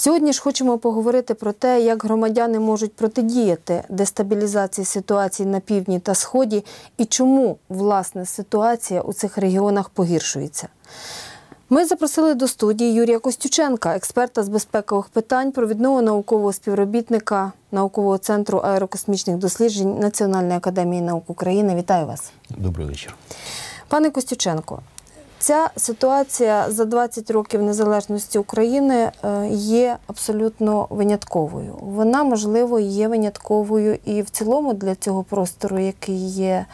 Сьогодні ж хочемо поговорити про те, як громадяни можуть протидіяти дестабілізації ситуації на півдні та сході і чому власне ситуація у цих регіонах погіршується. Ми запросили до студії Юрія Костюченка, експерта з безпекових питань, провідного наукового співробітника наукового центру аерокосмічних досліджень Національної академії наук України. Вітаю вас. Добрий вечір. Пане Костюченко, ця ситуація за 20 років незалежності України е, є абсолютно винятковою. Вона, можливо, є винятковою і в цілому для цього простору, який є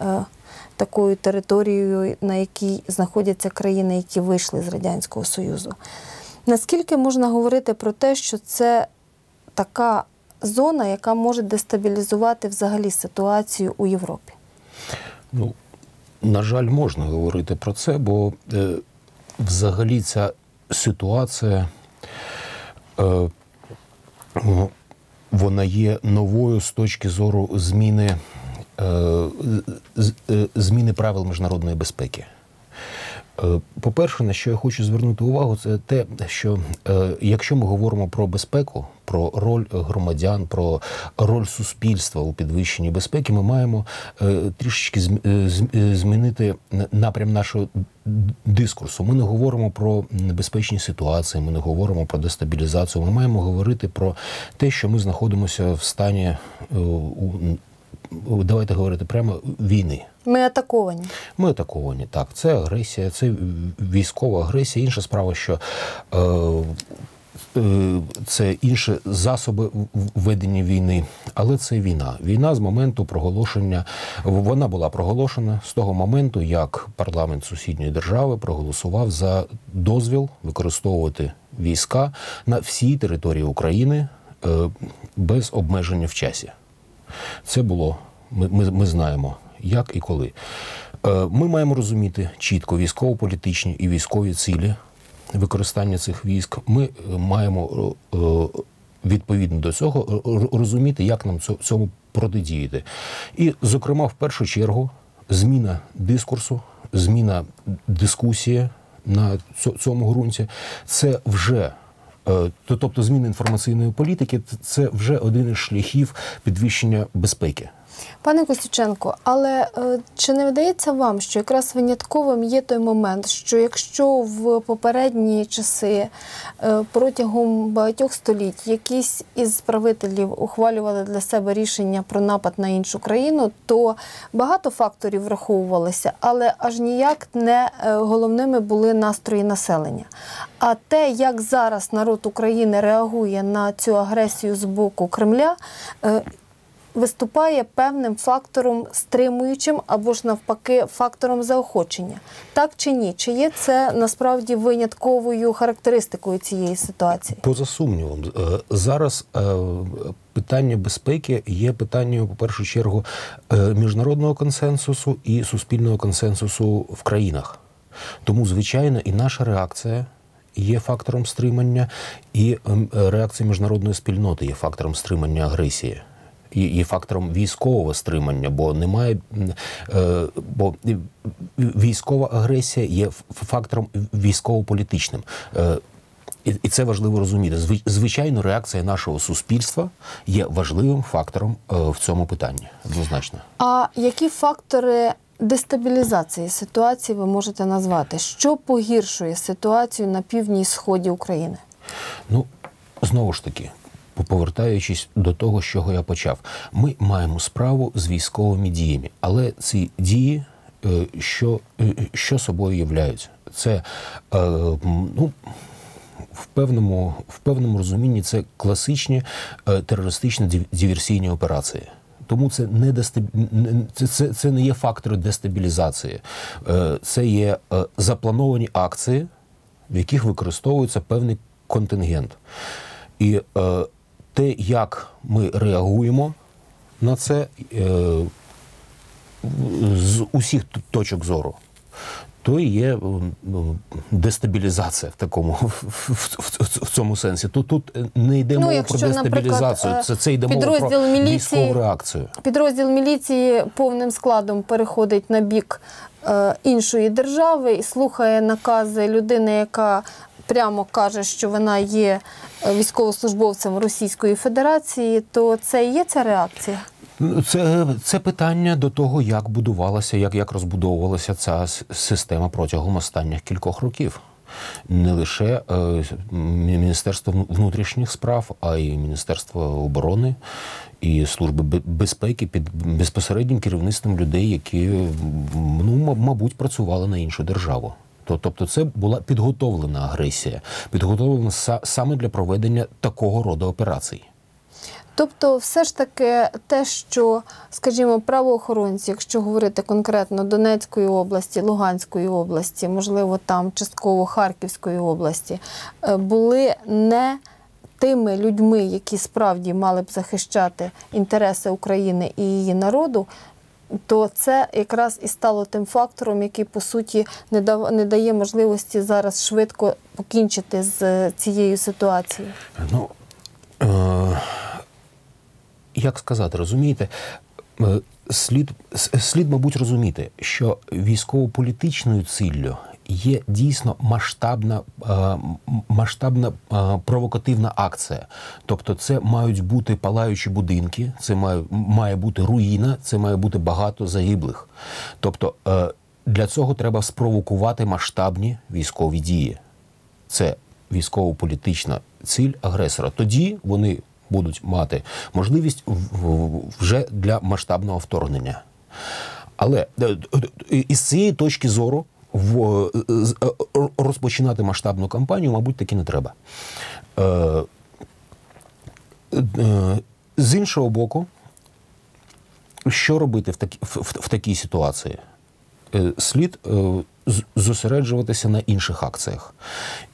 е, такою територією, на якій знаходяться країни, які вийшли з Радянського Союзу. Наскільки можна говорити про те, що це така зона, яка може дестабілізувати взагалі ситуацію у Європі? Ну, на жаль, можна говорити про це, бо е, взагалі ця ситуація е, вона є новою з точки зору зміни, е, е, зміни правил міжнародної безпеки. Е, по-перше, на що я хочу звернути увагу, це те, що е, якщо ми говоримо про безпеку, про роль громадян, про роль суспільства у підвищенні безпеки, ми маємо е, трішечки змінити напрям нашого дискурсу. Ми не говоримо про небезпечні ситуації, ми не говоримо про дестабілізацію. Ми маємо говорити про те, що ми знаходимося в стані давайте говорити прямо війни. Ми атаковані. Ми атаковані. Так, це агресія, це військова агресія. Інша справа, що е, е, це інші засоби ведення війни, але це війна. Війна з моменту проголошення. Вона була проголошена з того моменту, як парламент сусідньої держави проголосував за дозвіл використовувати війська на всій території України е, без обмеження в часі. Це було, ми, ми, ми знаємо, як і коли. Е, ми маємо розуміти чітко військово-політичні і військові цілі використання цих військ. Ми е, маємо е, відповідно до цього розуміти, як нам цьому протидіяти. І, зокрема, в першу чергу, зміна дискурсу, зміна дискусії на цьому ґрунті це вже тобто зміни інформаційної політики це вже один із шляхів підвищення безпеки. Пане Костюченко, але е, чи не видається вам, що якраз винятковим є той момент, що якщо в попередні часи е, протягом багатьох століть якісь із правителів ухвалювали для себе рішення про напад на іншу країну, то багато факторів враховувалися, але аж ніяк не е, головними були настрої населення. А те, як зараз народ України реагує на цю агресію з боку Кремля, виступає певним фактором стримуючим або ж навпаки фактором заохочення. Так чи ні? Чи є це насправді винятковою характеристикою цієї ситуації? Поза сумнівом, е, зараз е, питання безпеки є питанням, по першу чергу, е, міжнародного консенсусу і суспільного консенсусу в країнах. Тому, звичайно, і наша реакція. Є фактором стримання, і ем, реакція міжнародної спільноти є фактором стримання агресії є фактором військового стримання, бо немає е, бо військова агресія є фактором військово-політичним. Е, і це важливо розуміти. Звичайно, реакція нашого суспільства є важливим фактором е, в цьому питанні. Однозначно. А які фактори дестабілізації ситуації ви можете назвати? Що погіршує ситуацію на півдні і сході України? Ну знову ж таки, повертаючись до того, з чого я почав, ми маємо справу з військовими діями, але ці дії, е, що е, що собою являються, це е, ну. В певному в певному розумінні це класичні терористичні диверсійні операції. Тому це не дестаб... це, це, це не є фактори дестабілізації, це є заплановані акції, в яких використовується певний контингент. І те, як ми реагуємо на це е, з усіх точок зору, то є дестабілізація в такому в, в, в цьому сенсі. Тут тут не йде мова ну, про дестабілізацію. Це це йде мова про міліції, військову реакцію. Підрозділ міліції повним складом переходить на бік е, іншої держави і слухає накази людини, яка прямо каже, що вона є військовослужбовцем Російської Федерації, то це і є ця реакція. Ну, Це, це питання до того, як будувалася, як, як розбудовувалася ця система протягом останніх кількох років. Не лише е, Міністерство внутрішніх справ, а й Міністерство оборони і Служби безпеки під безпосереднім керівництвом людей, які, ну, мабуть, працювали на іншу державу. То- Тобто це була підготовлена агресія, підготовлена са- саме для проведення такого роду операцій. Тобто, все ж таки, те, що, скажімо, правоохоронці, якщо говорити конкретно Донецької області, Луганської області, можливо, там частково Харківської області, е, були не тими людьми, які справді мали б захищати інтереси України і її народу. То це якраз і стало тим фактором, який по суті не дав не дає можливості зараз швидко покінчити з е, цією ситуацією. Ну, е, як сказати, розумієте, Е, слід, слід, мабуть, розуміти, що військово-політичною ціллю є дійсно масштабна, е, масштабна е, провокативна акція. Тобто, це мають бути палаючі будинки, це має, має бути руїна, це має бути багато загиблих. Тобто, е, для цього треба спровокувати масштабні військові дії це військово-політична ціль агресора. Тоді вони будуть мати можливість вже для масштабного вторгнення. Але із цієї точки зору в, е, е, розпочинати масштабну кампанію, мабуть, таки не треба. Е, З іншого боку, що робити в, такі, в, в, такій ситуації? Слід зосереджуватися на інших акціях.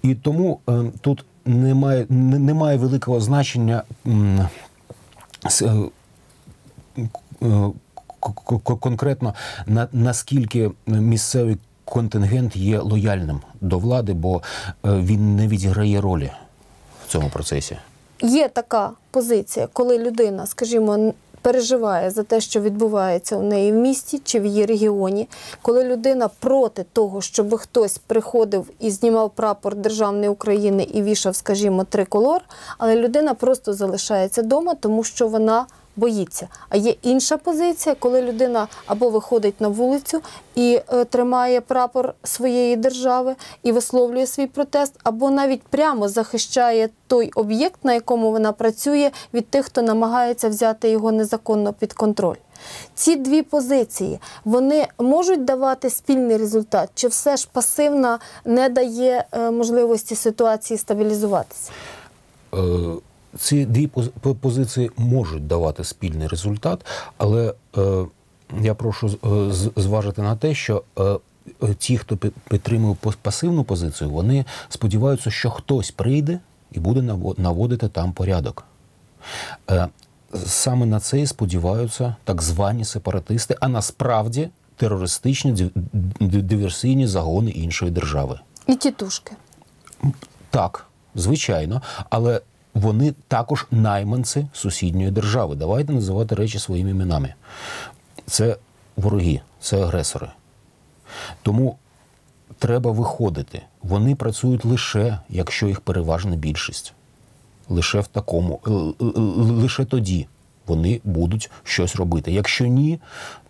І тому тут немає, немає великого значення конкретно на, наскільки місцевий контингент є лояльним до влади, бо е, він не відіграє ролі в цьому процесі. Є така позиція, коли людина, скажімо, переживає за те, що відбувається у неї в місті чи в її регіоні, коли людина проти того, щоб хтось приходив і знімав прапор державної України і вішав, скажімо, триколор, але людина просто залишається вдома, тому що вона боїться. А є інша позиція, коли людина або виходить на вулицю і е, тримає прапор своєї держави і висловлює свій протест, або навіть прямо захищає той об'єкт, на якому вона працює, від тих, хто намагається взяти його незаконно під контроль. Ці дві позиції вони можуть давати спільний результат, чи все ж пасивна не дає е, можливості ситуації стабілізуватися? Ці дві позиції можуть давати спільний результат, але е, я прошу е, зважити на те, що е, ті, хто підтримує пасивну позицію, вони сподіваються, що хтось прийде і буде наводити там порядок. Е, Саме на це і сподіваються так звані сепаратисти, а насправді терористичні диверсійні загони іншої держави. І тітушки. Так, звичайно, але вони також найманці сусідньої держави. Давайте називати речі своїми іменами. Це вороги, це агресори. Тому треба виходити. Вони працюють лише, якщо їх переважна більшість. Лише в такому, л- л- л- лише тоді вони будуть щось робити. Якщо ні,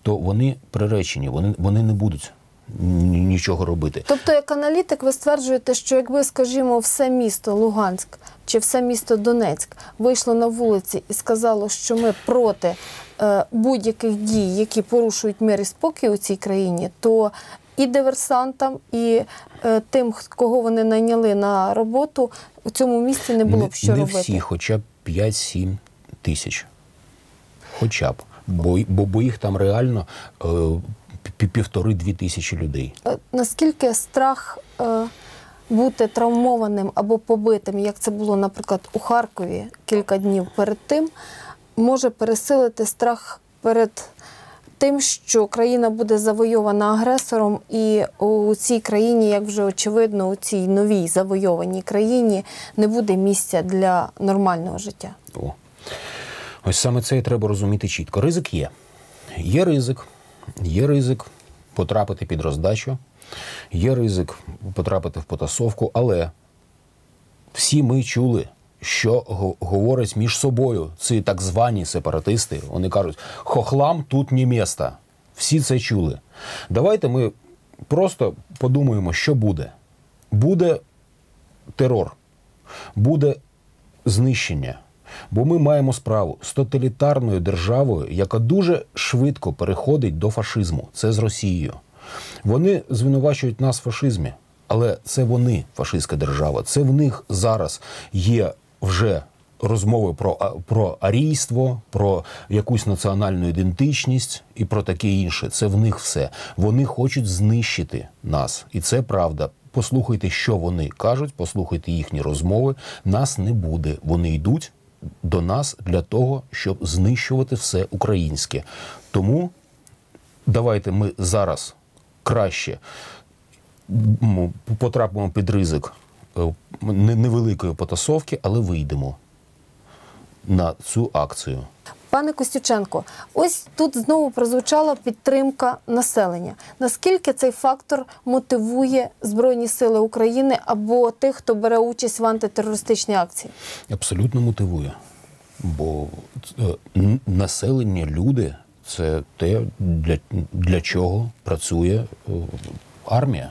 то вони приречені, вони, вони не будуть нічого робити. Тобто, як аналітик, ви стверджуєте, що якби, скажімо, все місто Луганськ чи все місто Донецьк вийшло на вулиці і сказало, що ми проти е, будь-яких дій, які порушують мир і спокій у цій країні, то і диверсантам, і е, тим, кого вони найняли на роботу, у цьому місці не було б що не робити. всі, хоча б 5-7 тисяч. Хоча б. Бо, бо, бо їх там реально е, півтори-дві тисячі людей. Наскільки страх е, бути травмованим або побитим, як це було, наприклад, у Харкові кілька днів перед тим, може пересилити страх перед тим, що країна буде завойована агресором, і у цій країні, як вже очевидно, у цій новій завойованій країні не буде місця для нормального життя. О. Ось саме це і треба розуміти чітко. Ризик є. Є ризик, є ризик потрапити під роздачу, є ризик потрапити в потасовку, але всі ми чули, що говорять між собою ці так звані сепаратисти. Вони кажуть, хохлам тут не місто. Всі це чули. Давайте ми просто подумаємо, що буде. Буде терор, буде знищення. Бо ми маємо справу з тоталітарною державою, яка дуже швидко переходить до фашизму. Це з Росією. Вони звинувачують нас в фашизмі, але це вони фашистська держава. Це в них зараз є вже розмови про, про арійство, про якусь національну ідентичність і про таке інше. Це в них все. Вони хочуть знищити нас, і це правда. Послухайте, що вони кажуть, послухайте їхні розмови. Нас не буде. Вони йдуть до нас для того, щоб знищувати все українське. Тому давайте ми зараз краще потрапимо під ризик е, невеликої потасовки, але вийдемо на цю акцію. Пане Костюченко, ось тут знову прозвучала підтримка населення. Наскільки цей фактор мотивує Збройні Сили України або тих, хто бере участь в антитерористичній акції? Абсолютно мотивує. Бо е, населення, люди це те, для, для чого працює е, армія.